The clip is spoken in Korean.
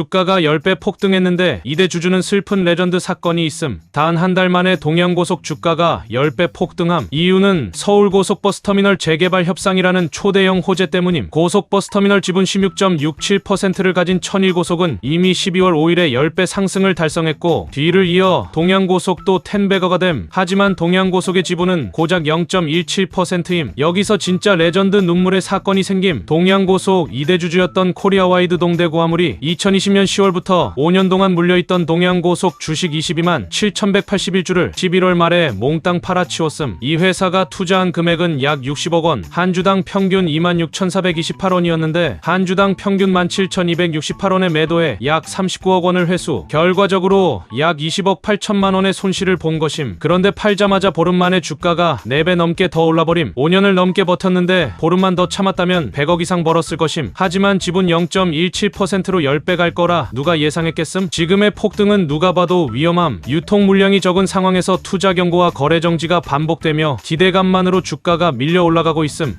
주가가 10배 폭등했는데 이대 주주는 슬픈 레전드 사건이 있음. 단 한 달 만에 동양고속 주가가 10배 폭등함. 이유는 서울고속버스터미널 재개발 협상이라는 초대형 호재 때문임. 고속버스터미널 지분 16.67%를 가진 천일고속은 이미 12월 5일에 10배 상승을 달성했고 뒤를 이어 동양고속도 10배거가 됨. 하지만 동양고속의 지분은 고작 0.17%임. 여기서 진짜 레전드 눈물의 사건이 생김. 동양고속 2대 주주였던 코리아와이드 동대구 화물이 2020년 10월부터 5년 동안 물려있던 동양고속 주식 22만 7,181주를 11월 말에 몽땅 팔아치웠음. 이 회사가 투자한 금액은 약 60억 원, 한 주당 평균 26,428원이었는데 한 주당 평균 17,268원의 매도에 약 39억 원을 회수. 결과적으로 약 20억 8천만 원의 손실을 본 것임. 그런데 팔자마자 보름 만에 주가가 4배 넘게 더 올라버림. 5년을 넘게 버텼는데 보름만 더 참았다면 100억 이상 벌었을 것임. 하지만 지분 0.17%로 10배 갈 거라 누가 예상했겠음? 지금의 폭등은 누가 봐도 위험함. 유통 물량이 적은 상황에서 투자 경고와 거래 정지가 반복되며 기대감만으로 주가가 밀려 올라가고 있음.